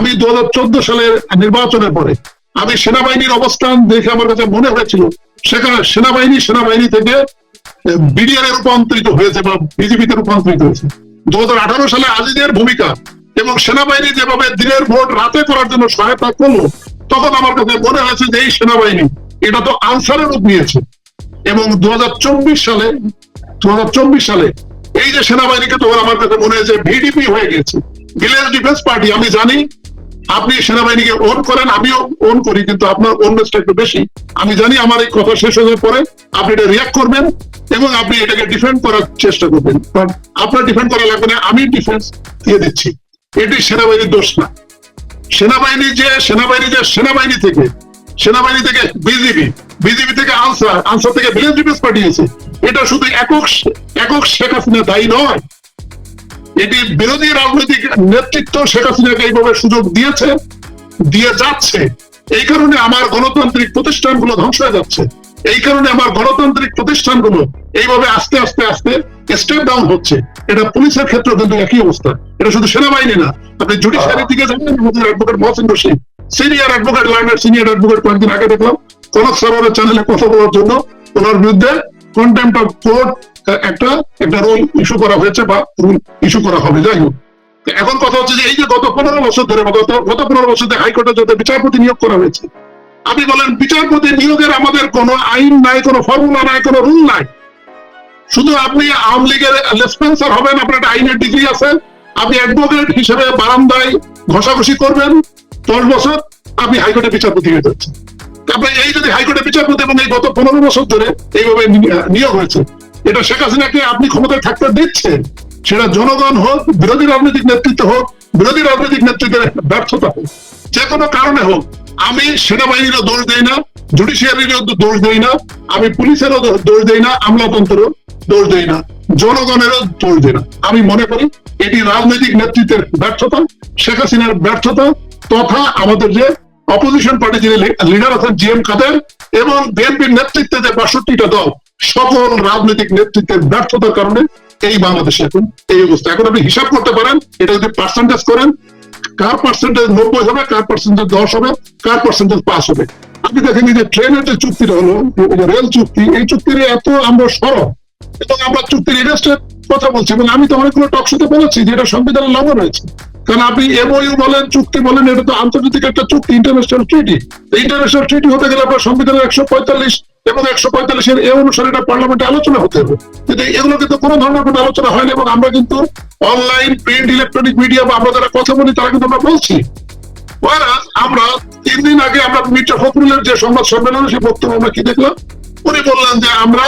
আমি দু হাজার চোদ্দ সালের নির্বাচনের পরে আমি সেনাবাহিনীর অবস্থান দেখে আমার কাছে মনে হয়েছিল, সেখানে সেনাবাহিনী সেনাবাহিনী থেকে বিডিআর রূপান্তরিত হয়েছে বা বিজেপিতে রূপান্তরিত হয়েছে। দু সালে আজিজের ভূমিকা এবং সেনাবাহিনী যেভাবে দিনের ভোট রাতে করার জন্য সহায়তা করল, তখন আমার কাছে মনে হয়েছে যে এই সেনাবাহিনী এটা তো আনসারের রূপ নিয়েছে। এবং দু হাজার চব্বিশ সালে দু হাজার চব্বিশ সালে এই যে সেনাবাহিনীকে তখন আমার কাছে মনে হয়েছে ভিডিপি হয়ে গেছে। ভিলেজ ডিফেন্স পার্টি, আমি জানি আপনি সেনাবাহিনীকে ওন করেন, আমিও ওন করি, কিন্তু আপনার ওননেসটা একটু বেশি। আমি জানি আমার এই কথা শেষ হয়ে পরে আপনি এটা রিয়াক্ট করবেন এবং আপনি এটাকে ডিফেন্ড করার চেষ্টা করবেন। কারণ আপনার ডিফেন্ড করা লাগবে না, আমি ডিফেন্স দিয়ে দিচ্ছি। এটি সেনাবাহিনীর দোষ না। সেনাবাহিনী যে সেনাবাহিনী যে সেনাবাহিনী থেকে সেনাবাহিনী থেকে বিজেপি বিজেপি থেকে আনসার আনসার থেকে ভিলেজ ডিফেন্স পাঠিয়েছে। এটা শুধু একক একক শেখ হাসিনা দায়ী নয় এটি বিরোধী রাজনৈতিক নেতৃত্ব শেখ হাসিনাকে এইভাবে সুযোগ দিয়েছে, দিয়ে যাচ্ছে। এই কারণে আমার গণতান্ত্রিক প্রতিষ্ঠানগুলো ধ্বংস হয়ে যাচ্ছে। এই কারণে আমার গণতান্ত্রিক প্রতিষ্ঠানগুলো এইভাবে আস্তে আস্তে আস্তে স্টেপ ডাউন হচ্ছে। এটা পুলিশের ক্ষেত্রে কিন্তু একই অবস্থা। এটা শুধু সেনাবাহিনী না, আপনি জুডিশিয়ারি দিকে যাবেন, আমাদের advocate Mohsin Rashid senior advocate লাইনের সিনিয়র অ্যাডভোকেট কয়েকদিন আগে দেখলাম, কনক সরোয়ারের চ্যানেলে কথা বলার জন্য, ওনার বিরুদ্ধে কন্টেম্প অফ কোর্ট একটা একটা রুল ইস্যু করা হয়েছে বা রুল ইস্যু করা হবে, যাই হোক। এখন কথা হচ্ছে যে এই যে গত পনেরো বছর ধরে, গত গত পনেরো বছর ধরে হাইকোর্টে যাতে বিচারপতি নিয়োগ করা হয়েছে, আপনি বলেন বিচারপতি নিয়োগের আমাদের কোনো আইন নাই, কোনো ফর্মুলা নাই, কোনো রুল নাই। শুধু আপনি আওয়ামী লীগের লেসপেন্সার হবেন, আপনার একটা আইনের ডিগ্রি আছে, আপনি অ্যাডভোকেট হিসেবে বারান্দায় ঘষাঘষি করবেন দশ বছর, আপনি হাইকোর্টে বিচারপতি হয়ে যাচ্ছেন। তারপরে এই যদি হাইকোর্টে বিচারপতি এবং এই গত পনেরো বছর ধরে এইভাবে নিয়োগ হয়েছে এটা শেখ হাসিনাকে আপনি ক্ষমতায় থাকতে দিচ্ছেন। সেটা জনগণ হোক, বিরোধী রাজনৈতিক নেতৃত্ব হোক, বিরোধী রাজনৈতিক নেতৃত্বের ব্যর্থতা হোক, যে কোনো কারণে হোক, আমি সেনাবাহিনীরও দোষ দেই না, জুডিশিয়ারিরও দোষ দেই না, আমি পুলিশেরও দোষ দেই না, আমলাতন্ত্রেরও দোষ দেই না, জনগণেরও দোষ দেই না। আমি মনে করি এটি রাজনৈতিক নেতৃত্বের ব্যর্থতা, শেখ হাসিনার ব্যর্থতা, তথা আমাদের যে অপোজিশন পার্টি যিনি লিডার আছেন জি এম কাদের এবং বিএনপির নেতৃত্বে যে বাষট্টিটা দল, সকল রাজনৈতিক নেতৃত্বের ব্যর্থতার কারণে এই বাংলাদেশে এখন এই অবস্থা। এখন আপনি হিসাব করতে পারেন, এটা যদি পার্সেন্টেজ করেন, কার পার্সেন্টেজ নব্বই হবে, কার পার্সেন্টেজ দশ হবে, কার পার্সেন্টেজ পাস হবে? আপনি দেখেন যে ট্রেনের যে চুক্তিটা হলো রেল চুক্তি, এই চুক্তির এত আমরা সরব। এবং আমরা চুক্তির ইন্টারেস্টের কথা বলছি এবং আমি তো অনেকগুলো টক শোতে বলেছি যে এটা সংবিধানের লঙ্ঘন হয়েছে। কারণ আপনি এমওইউ বলেন, চুক্তি বলেন, এটা তো আন্তর্জাতিক একটা চুক্তি ইন্টারন্যাশনাল ট্রিটি ইন্টারন্যাশনাল ট্রিটি হতে গেলে আপনার সংবিধানের একশো পঁয়তাল্লিশ এবং একশো পঁয়তাল্লিশের এ অনুসারে এটা পার্লামেন্টে আলোচনা হতে হবে। কিন্তু এগুলো কিন্তু কোনো ধরনের কোনো আলোচনা হয়নি এবং আমরা কিন্তু অনলাইন প্রিন্ট ইলেকট্রনিক মিডিয়া বা আমরা যারা কথা বলি, তারা কিন্তু আমরা বলছি। আমরা তিন দিন আগে আমরা মির্জা ফখরুলের যে সংবাদ সম্মেলনে সে বক্তব্য আমরা কি দেখলাম? উনি বললেন যে আমরা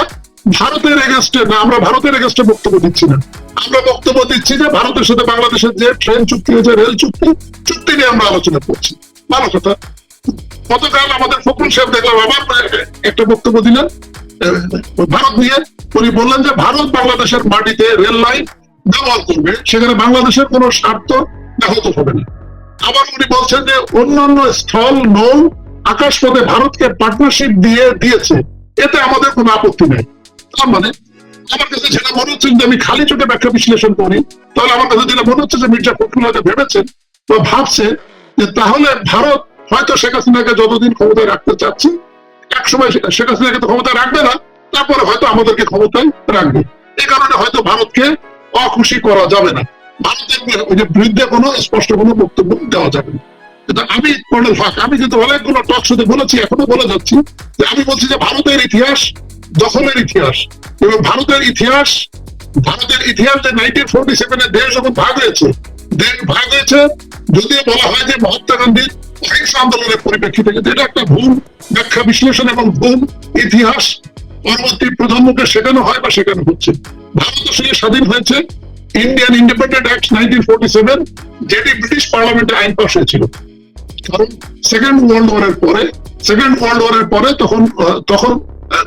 ভারতের এগেস্টে না, আমরা ভারতের এগেস্টে বক্তব্য দিচ্ছি না। আমরা বক্তব্য দিচ্ছি যে ভারতের সাথে বাংলাদেশের যে ট্রেন চুক্তি হয়েছে রেল চুক্তি চুক্তি নিয়ে আমরা আলোচনা করছি। ভালো কথা। গতকাল আমাদের ফখরুল সাহেব দেখলাম, আবার একটা বক্তব্য দিলেন। ভারত নিয়ে। উনি বললেন যে ভারত বাংলাদেশের মাটিতে রেল লাইন ব্যবহার করবে। সেখানে বাংলাদেশের কোনো স্বার্থ ব্যাহত হবে না। আবার উনি বলছেন যে অন্যান্য স্থল, নৌ, আকাশপথে ভারতকে পার্টনারশিপ দিয়ে দিয়েছে। এতে আমাদের কোনো আপত্তি নেই। তার মানে আমার কাছে মনে হচ্ছে যদি আমি খালি চোখে ব্যাখ্যা বিশ্লেষণ করি, তাহলে আমার কাছে যেটা মনে হচ্ছে যে মির্জা ফখরুল হয়তো ভেবেছেন বা ভাবছে যে তাহলে ভারত হয়তো শেখ হাসিনাকে যতদিন ক্ষমতায় রাখতে চাচ্ছে শেখ হাসিনাকে তো ক্ষমতায় রাখবে না, তারপরে হয়তো আমাদেরকে ক্ষমতায় রাখবে। এই কারণে হয়তো ভারতকে অখুশি করা যাবে না। ভারতের ওই যে বিরুদ্ধে কোনো স্পষ্ট কোনো বক্তব্য দেওয়া যাবে না। কিন্তু আমি আমি কিন্তু অনেকগুলো টক শুধু বলেছি, এখনও বলে যাচ্ছি যে আমি বলছি যে ভারতের ইতিহাস দখলের ইতিহাস এবং ভারতের ইতিহাস ভারতের ইতিহাস যে নাইনটিন ফোর্টি সেভেনে দেশ যখন ভাগ হয়েছে, দেশ ভাগ হয়েছে, যদিও বলা হয় যে মহাত্মা গান্ধীর অহিংস আন্দোলনের পরিপ্রেক্ষিতে, কিন্তু এটা একটা ভুল ব্যাখ্যা, বিশ্লেষণ এবং ভুল ইতিহাস। পরবর্তী প্রজন্মকে শেখানো হয় বা শেখানো হচ্ছে। ভারত আসলে স্বাধীন হয়েছে। Indian independent act nineteen forty seven যেটি ব্রিটিশ পার্লামেন্টে আইন পাশ হয়েছিল। কারণ সেকেন্ড ওয়ার্ল্ড ওয়ারের পরে সেকেন্ড ওয়ার্ল্ড ওয়ারের পরে তখন তখন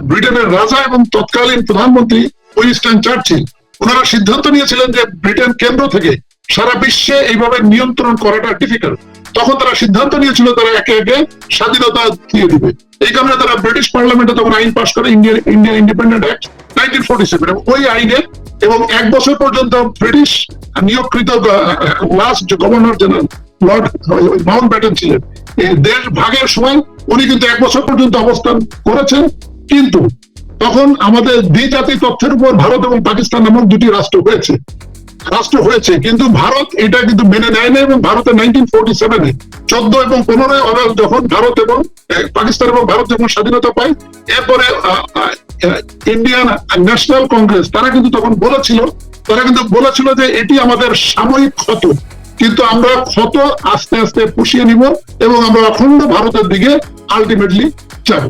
ব্রিটেনের রাজা এবং তৎকালীন প্রধানমন্ত্রী উইনস্টন চার্চিল, ওনারা সিদ্ধান্ত নিয়েছিলেন যে ব্রিটেন কেন্দ্র থেকে সারা বিশ্বে এইভাবে নিয়ন্ত্রণ করাটা ডিফিকাল্ট তখন তারা সিদ্ধান্ত নিয়েছিল তারা একে একে স্বাধীনতা দিয়ে দিবে। এই কারণে তারা ব্রিটিশ পার্লামেন্টে তখন আইন পাশ করে Indian Indian independent act nineteen forty seven ওই আইনে এবং এক বছর পর্যন্ত British নিয়োগকৃত last governor general lord Mountbatten ছিলেন। দেশ ভাগের সময় উনি কিন্তু এক বছর পর্যন্ত অবস্থান করেছেন। কিন্তু তখন আমাদের দ্বিজাতি তথ্যের উপর ভারত এবং পাকিস্তান নামক দুটি রাষ্ট্র হয়েছে। রাষ্ট্র হয়েছে, কিন্তু ভারত এটা কিন্তু মেনে নেয় না এবং ভারতের নাইনটিন ফোর্টি সেভেনে চোদ্দ এবং পনেরোই অগস্ট যখন ভারত এবং পাকিস্তান এবং ভারত যখন স্বাধীনতা পায়, এরপরে ইন্ডিয়ান ন্যাশনাল কংগ্রেস তারা কিন্তু তখন বলেছিল, তারা কিন্তু বলেছিল যে এটি আমাদের সাময়িক ক্ষত। কিন্তু আমরা ক্ষত আস্তে আস্তে পুষিয়ে নিব এবং আমরা অখণ্ড ভারতের দিকে আলটিমেটলি যাব।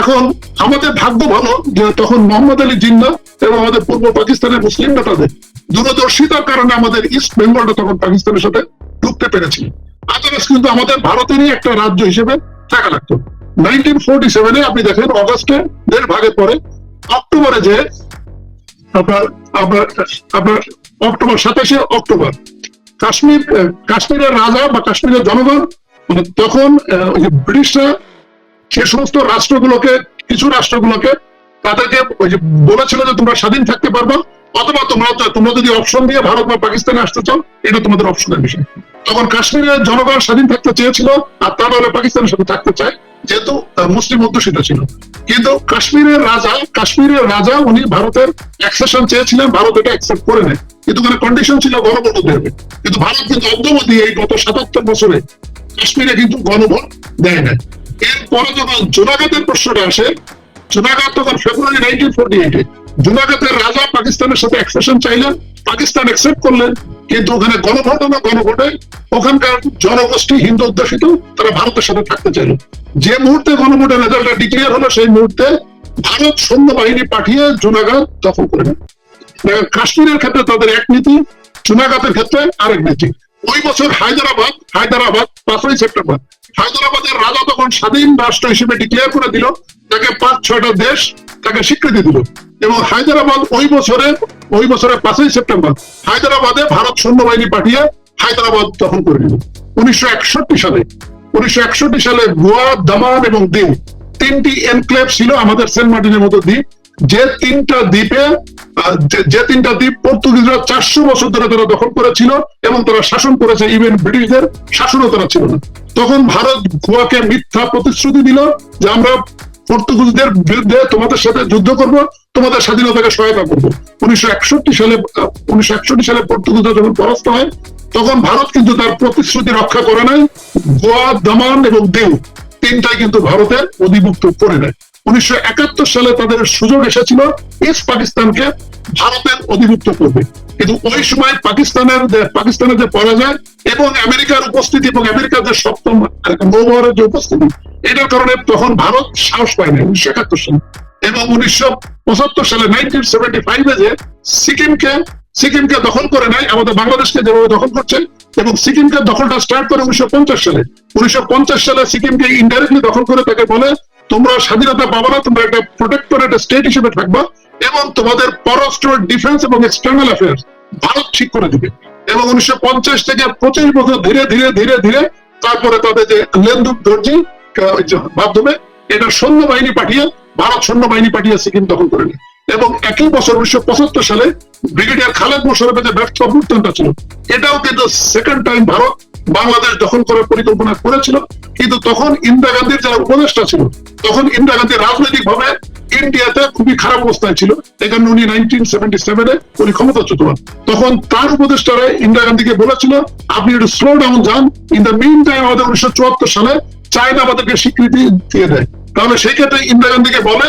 এখন আমাদের ভাগ্য ভালো, যে তখন মোহাম্মদ আলী জিন্না এবং আমাদের পূর্ব পাকিস্তানের মুসলিম নেতাদের দূরদর্শিতার কারণে আমাদের ইস্ট বেঙ্গলটা তখন পাকিস্তানের সাথে ঢুকতে পেরেছিল। আদারস কিন্তু আমাদের ভারতেরই একটা রাজ্য হিসেবে থাকা লাগতো। নাইনটিন ফোর্টি সেভেনে আপনি দেখেন অগস্টে দেড় ভাগের পরে অক্টোবরে যে আপনার আপনার আপনার অক্টোবর, সাতাশে অক্টোবর, কাশ্মীর কাশ্মীরের রাজা বা কাশ্মীরের জনগণ, তখন ব্রিটিশরা সে সমস্ত রাষ্ট্রগুলোকে, কিছু রাষ্ট্রগুলোকে তাদেরকে ওই যে বলেছিল যে তোমরা স্বাধীন থাকতে পারবে, অথবা তোমরা তোমরা যদি অপশন দিয়ে ভারত বা পাকিস্তানে আসতে চাও, এটা তোমাদের অপশনের বিষয়। তখন কাশ্মীরের জনগণ স্বাধীন থাকতে চেয়েছিল, আর তারা হলে পাকিস্তানের সাথে থাকতে চায়, যেহেতু মুসলিম অধ্যুষিত ছিল। কিন্তু কাশ্মীরের রাজা কাশ্মীরের রাজা, উনি ভারতের অ্যাকসেশন চেয়েছিলেন, ভারত এটা অ্যাকসেপ্ট করে নেয়। কিন্তু ওখানে কন্ডিশন ছিল গণভোট দেবে কিন্তু ভারত কিন্তু অদ্যবধি এই গত সাতাত্তর বছরে, কাশ্মীরে কিন্তু গণভোট দেয় না এরপরে যখন জোনাগাতের প্রশ্নটা আসে, জোনাগাত তখন ফেব্রুয়ারি নাইনটিন ফোর্টি এইটে জোনাগাতের রাজা পাকিস্তানের সাথে অ্যাকসেশন চাইলেন, পাকিস্তান অ্যাকসেপ্ট করলেন, কিন্তু ওখানে গণভোট না গণভোটে ওখানকার জনগোষ্ঠী হিন্দু অধ্যুষিত, তারা ভারতের সাথে থাকতে চাইল। যে মুহূর্তে গণভোটের রেজাল্টটা ডিক্লেয়ার হলো, সেই মুহূর্তে ভারত সৈন্যবাহিনী পাঠিয়ে জোনাগাত দখল করে নেয়। কাশ্মীরের ক্ষেত্রে তাদের এক নীতি, জুনাগাতের ক্ষেত্রে আরেক নীতি। ওই বছর হায়দ্রাবাদ হায়দ্রাবাদ পাঁচই সেপ্টেম্বর। হায়দ্রাবাদের রাজা তখন স্বাধীন রাষ্ট্র হিসেবে ডিক্লেয়ার করে দিল, তাকে পাঁচ, ছয়টা দেশ তাকে স্বীকৃতি দিল। এবং হায়দ্রাবাদ ওই বছরে ওই বছরে পাঁচই সেপ্টেম্বর, হায়দ্রাবাদে ভারত সৈন্যবাহিনী পাঠিয়ে হায়দ্রাবাদ দখল করে নিল। উনিশশো একষট্টি সালে, উনিশশো একষট্টি সালে গোয়া, দামান এবং দিউ তিনটি এনক্লেভ ছিল আমাদের সেন্ট মার্টিনের মতো দ্বীপ। যে তিনটা দ্বীপে যে- তিনটা দ্বীপ পর্তুগিজরা চারশো বছর ধরে তারা দখল করেছিল এবং তারা শাসন করেছে ইভেন ব্রিটিশদের শাসনও তারা ছিল না। তখন ভারত গোয়াকে মিথ্যা প্রতিশ্রুতি দিল যে আমরা পর্তুগিজদের বিরুদ্ধে তোমাদের সাথে যুদ্ধ করব, তোমাদের স্বাধীনতাকে সহায়তা করব। উনিশশো একষট্টি সালে উনিশশো একষট্টি সালে পর্তুগিজরা যখন পরাস্ত হয়, তখন ভারত কিন্তু তার প্রতিশ্রুতি রক্ষা করে নাই। গোয়া দামান এবং দেউ তিনটাই কিন্তু ভারতের অধিভুক্ত করে নেয়। উনিশশো একাত্তর সালে তাদের সুযোগ এসেছিল ইস্ট পাকিস্তানকে ভারতের অধিভুক্ত করবে। কিন্তু ওই সময় পাকিস্তানের পাকিস্তানের যে পরাজয় এবং আমেরিকার উপস্থিতি এবং আমেরিকার যে সপ্তম নৌবহরের যে উপস্থিতি, এটার কারণে তখন ভারত সাহস পায় না উনিশশো একাত্তর সালে। এবং উনিশশো পঁচাত্তর সালে নাইনটিন সেভেন্টি ফাইভে যে সিকিমকে সিকিমকে দখল করে নেয়, আমাদের বাংলাদেশকে যেভাবে দখল করছে এবং সিকিমকে দখলটা স্টার্ট করে উনিশশো পঞ্চাশ সালে। উনিশশো পঞ্চাশ সালে সিকিমকে ইনডাইরেক্টলি দখল করে তাকে বলে তোমরা স্বাধীনতা পাবো না, তোমরা একটা প্রোটেক্টরেট স্টেট হিসেবে থাকবা এবং তোমাদের পররাষ্ট্র ডিফেন্স এবং এক্সটার্নাল অ্যাফেয়ার্স ভারত ঠিক করে দিবে। এবং উনিশশো পঞ্চাশ থেকে পঁচিশ বছর ধীরে ধীরে ধীরে ধীরে তারপরে তাদের যে লেন্দুক দর্জি মাধ্যমে, এটা সৈন্যবাহিনী পাঠিয়ে, ভারত সৈন্যবাহিনী পাঠিয়ে সিকিম দখল করে নেয়। এবং একই বছর উনিশশো পঁচাত্তর সালে ব্রিগেডিয়ার খালেদ মোশারফের যে ব্যর্থ অভ্যুত্থানটা ছিল, এটাও কিন্তু সেকেন্ড টাইম ভারত বাংলাদেশ দখল করার পরিকল্পনা করেছিল, কিন্তু তখন ইন্দিরা গান্ধীর যারা উপদেষ্টা ছিল, তখন ইন্দিরা গান্ধী রাজনৈতিক ভাবে ইন্ডিয়াতে খুবই খারাপ অবস্থায় ছিল। এখানে উনি নাইনটিন সেভেন্টি সেভেনে উনি ক্ষমতাচ্যুত হন। তখন তার উপদেষ্টারা ইন্দিরা গান্ধীকে বলেছিল, আপনি একটু স্লো ডাউন যান। ইন দ্য মিন টাইম আমাদের উনিশশো চুয়াত্তর সালে চায়না আমাদেরকে স্বীকৃতি দিয়ে দেয়। তাহলে সেই ক্ষেত্রে ইন্দিরা গান্ধীকে বলে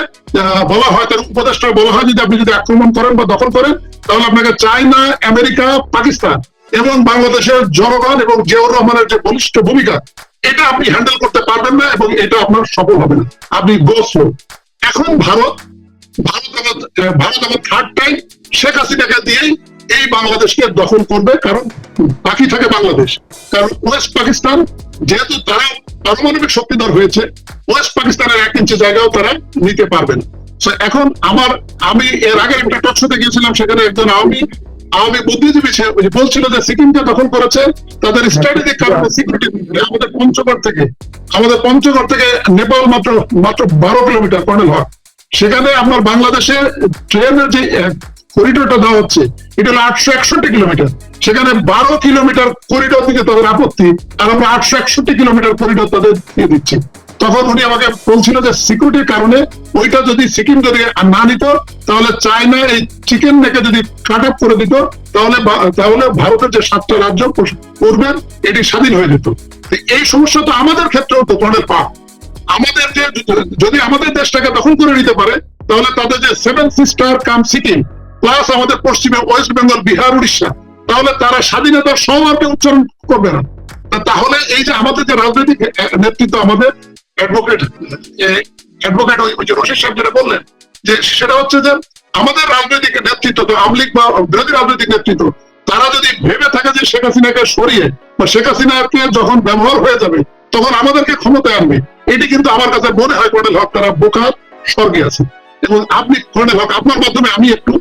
বলা হয় তার উপদেষ্টা বলা হয় যদি আপনি যদি আক্রমণ করেন বা দখল করেন, তাহলে আপনাকে চায়না আমেরিকা পাকিস্তান এবং বাংলাদেশের জনগণ এবং জিয়াউর রহমানের যে বলিষ্ঠ ভূমিকা, এটা আপনি হ্যান্ডেল করতে পারবেন না এবং এটা আপনার সফল হবে না। আপনি গো স্লো এখন ভারত ভারত আবার ভারত আবার থার্ড টাইম শেখ হাসিনাকে দিয়েই এই বাংলাদেশকে দখল করবে, কারণ বাকি থাকে বাংলাদেশ। কারণ ওয়েস্ট পাকিস্তান, যেহেতু তারা পারমাণবিক শক্তিধর হয়েছে, ওয়েস্ট পাকিস্তানের এক ইঞ্চি জায়গাও তারা নিতে পারবে না। এখন আমার, আমি এর আগে একটা টক শোতে গিয়েছিলাম, সেখানে একজন আওয়ামী আওয়ামী বুদ্ধিজীবী বলছিল যে সিকিমকে দখল করেছে, তাদের স্ট্র্যাটেজিক কারণে সিকিউরিটি আমাদের পঞ্চগড় থেকে আমাদের পঞ্চগড় থেকে নেপাল মাত্র মাত্র বারো কিলোমিটার কর্নেল হক সেখানে আপনার বাংলাদেশে ট্রেনের যে করিডোরটা দেওয়া হচ্ছে, এটা হলো আটশো একষট্টি কিলোমিটার। সেখানে বারো কিলোমিটার করিডোর দিকে তাদের আপত্তি, আর আমরা আটশো একষট্টি কিলোমিটার করিডোর তাদের দিয়ে দিচ্ছি। তখন উনি আমাকে বলছিল যে সিকিউরিটির কারণে ওইটা যদি সিকিম যদি না নিত, তাহলে চায়না এই চিকেন নেকে যদি কাট আপ করে দিত, তাহলে তাহলে ভারতের যে সাতটা রাজ্য করবেন এটি স্বাধীন হয়ে যেত। এই সমস্যা তো আমাদের ক্ষেত্রেও তো কর্নেল পাক আমাদের যে, যদি আমাদের দেশটাকে দখল করে নিতে পারে, তাহলে তাদের যে seven sister cum Sikkim plus আমাদের পশ্চিমে ওয়েস্ট বেঙ্গল বিহার উড়িষ্যা তাহলে তারা স্বাধীনতার সমার্কে উচ্চারণ করবে না। তাহলে এই যে আমাদের যে রাজনৈতিক নেতৃত্ব আমাদের অ্যাডভোকেট অ্যাডভোকেট ওই রশিদ সাহেব যেটা বললেন, যে সেটা হচ্ছে যে আমাদের রাজনৈতিক নেতৃত্ব, তো আওয়ামী লীগ বা বিরোধী রাজনৈতিক নেতৃত্ব, তারা যদি ভেবে থাকে যে শেখ হাসিনাকে সরিয়ে বা শেখ হাসিনাকে যখন ব্যবহার হয়ে যাবে, তখন আমাদেরকে ক্ষমতায় আনবে। এটি কিন্তু আমার কাছে মনে হয় কর্নেল হক তারা বোকার স্বর্গে আছে। এবং আপনি কর্নেল হক, আপনার মাধ্যমে আমি একটু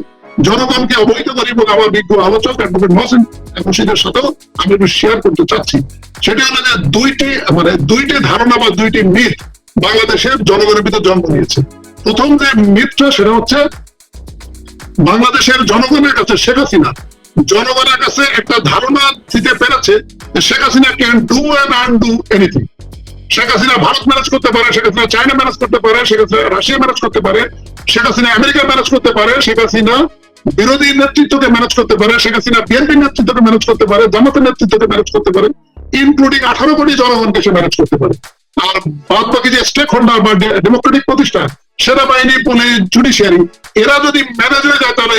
জনগণকে অবহিত করি এবং আমার বিজ্ঞ আলোচক অ্যাডভোকেট মহসিন মুর্শিদের সাথেও আমি একটু শেয়ার করতে চাচ্ছি। সেটি হলো যে দুইটি মানে দুইটি ধারণা বা দুইটি মিথ বাংলাদেশের জনগণের ভিতর জন্ম নিয়েছে। প্রথম যে মিথটা সেটা হচ্ছে, বাংলাদেশের জনগণের কাছে শেখ হাসিনা, জনগণের কাছে একটা ধারণা দিতে পেরেছে Sheikh Hasina can do and undo anything Sheikh Hasina Bharat manage করতে পারে, শেখ হাসিনা চায়না ম্যানেজ করতে পারে, শেখ হাসিনা রাশিয়া ম্যানেজ করতে পারে, শেখ হাসিনা আমেরিকা ম্যানেজ করতে পারে, শেখ হাসিনা বিরোধী নেতৃত্বকে ম্যানেজ করতে পারে, শেখ হাসিনা বিএনপি নেতৃত্বকে ম্যানেজ করতে পারে, জামাতের নেতৃত্বকে ম্যানেজ করতে পারে ইনক্লুডিং আঠারো কোটি জনগণকে সে ম্যানেজ করতে পারে। আর বাদ বাকি যে স্টেক হোল্ডার বা ডেমোক্রেটিক প্রতিষ্ঠান, সেনাবাহিনী, পুলিশ জুডিশিয়ারি এরা যদি ম্যানেজ হয়ে যায়, তাহলে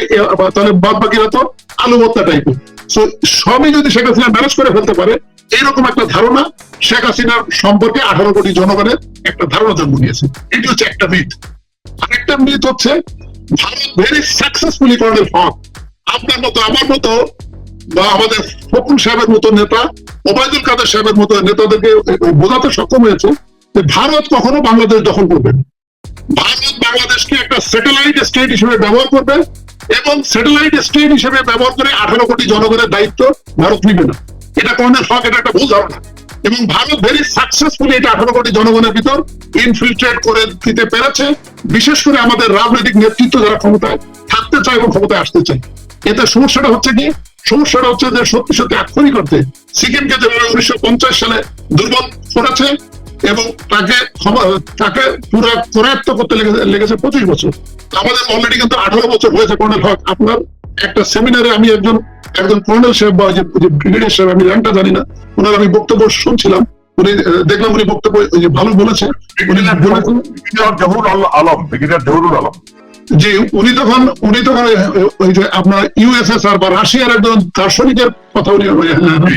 তাহলে বাদ বাকিরা তো আলু ভর্তা টাইপের সো সবই যদি শেখ হাসিনা ম্যানেজ করে ফেলতে পারে, এইরকম একটা ধারণা শেখ হাসিনার সম্পর্কে আঠারো কোটি জনগণের একটা ধারণা জন্ম নিয়েছে। এটি হচ্ছে একটা মিথ আরেকটা মিথ হচ্ছে ভেরি সাকসেসফুলি হক আপনার মতো, আমার মতো, বা আমাদের সাহেবের মতো নেতা, ওবায়দুল কাদের সাহেবের মতো নেতাদেরকে বোঝাতে সক্ষম হয়েছে যে ভারত কখনো বাংলাদেশ দখল করবে। ভারত বাংলাদেশকে একটা স্যাটেলাইট স্টেট হিসেবে ব্যবহার করবে এবং স্যাটেলাইট স্টেট হিসেবে ব্যবহার করে আঠারো কোটি জনগণের দায়িত্ব ভারত নিবে না। এটা কর্নেল হক, এটা একটা ভুল ধারণা। এবং ভারত ভেরি সাকসেসফুলি এটা আঠারো কোটি জনগণের ভিতর ইনফিল্ট্রেট করে দিতে পেরেছে। বিশেষ করে আমাদের রাজনৈতিক নেতৃত্ব যারা ক্ষমতায় থাকতে চায় এবং ক্ষমতায় আসতে চায়। এতে সমস্যাটা হচ্ছে কি? সমস্যাটা হচ্ছে যে সত্যি সত্যি আক্ষরিক অর্থে সিকিমকে যেভাবে উনিশশো পঞ্চাশ সালে দুর্বল করেছে এবং তাকে তাকে পুরো করায়ত্ত করতে লেগে- লেগেছে পঁচিশ বছর। আমাদের অলরেডি কিন্তু আঠারো বছর হয়েছে কর্নেল হক। আপনার একটা সেমিনারে আমি একজন একজন কর্নেল সাহেব বা যে ব্রিগেডিয়ার সাহেব আমি র্যাঙ্কটা জানি না ওনার আমি বক্তব্য শুনছিলাম উনি দেখলাম উনি বক্তব্য ওই যে ভালো বলেছে উনি জহুরুল আলম ব্রিগেডিয়ার জহুরুল আলম যে উনি তখন উনি তখন ওই যে আপনার ইউএসএসআর বা রাশিয়ার একজন দার্শনিকের কথা উনি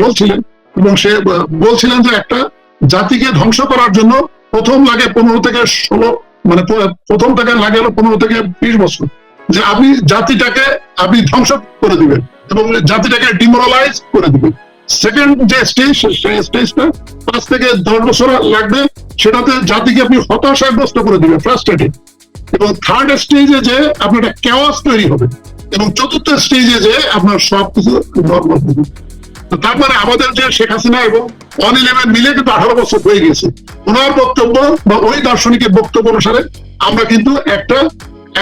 বলছিলেন এবং সে বলছিলেন যে একটা জাতিকে ধ্বংস করার জন্য প্রথম লাগে পনেরো থেকে ষোলো মানে প্রথম থেকে লাগে পনেরো থেকে বিশ বছর। যে আপনি জাতিটাকে, আপনি ধ্বংস করে দিবেন এবং জাতিটাকে ডিমোরালাইজ করে দিবেন। সেকেন্ড যে স্টেজ সেই স্টেজটা পাঁচ থেকে দশ বছর লাগবে, সেটাতে জাতিকে আপনি হতাশাগ্রস্ত করে দিবেন ফ্রাস্ট্রেটেড এবং থার্ড স্টেজে যে আপনার একটা ক্যাওয়াস তৈরি হবে এবং চতুর্থ স্টেজে যে আপনার সবকিছু নর্মাল হবে তো তারপরে আমাদের যে শেখ হাসিনা এবং ওয়ান ইলেভেন মিলে কিন্তু আঠারো বছর হয়ে গেছে। ওনার বক্তব্য বা ওই দার্শনিকের বক্তব্য অনুসারে আমরা কিন্তু একটা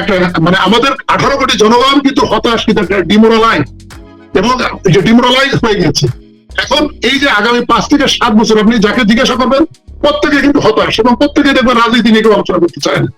একটা মানে আমাদের আঠারো কোটি জনগণ কিন্তু হতাশ, কিন্তু একটা ডিমোরালাইজ এবং যে ডিমোরালাইজ হয়ে গেছে। এখন এই যে আগামী পাঁচ থেকে সাত বছর আপনি যাকে জিজ্ঞাসা করবেন, প্রত্যেকে কিন্তু হতাশ এবং প্রত্যেকে দেখবেন রাজনীতি নিয়ে কেউ আলোচনা করতে চায় না।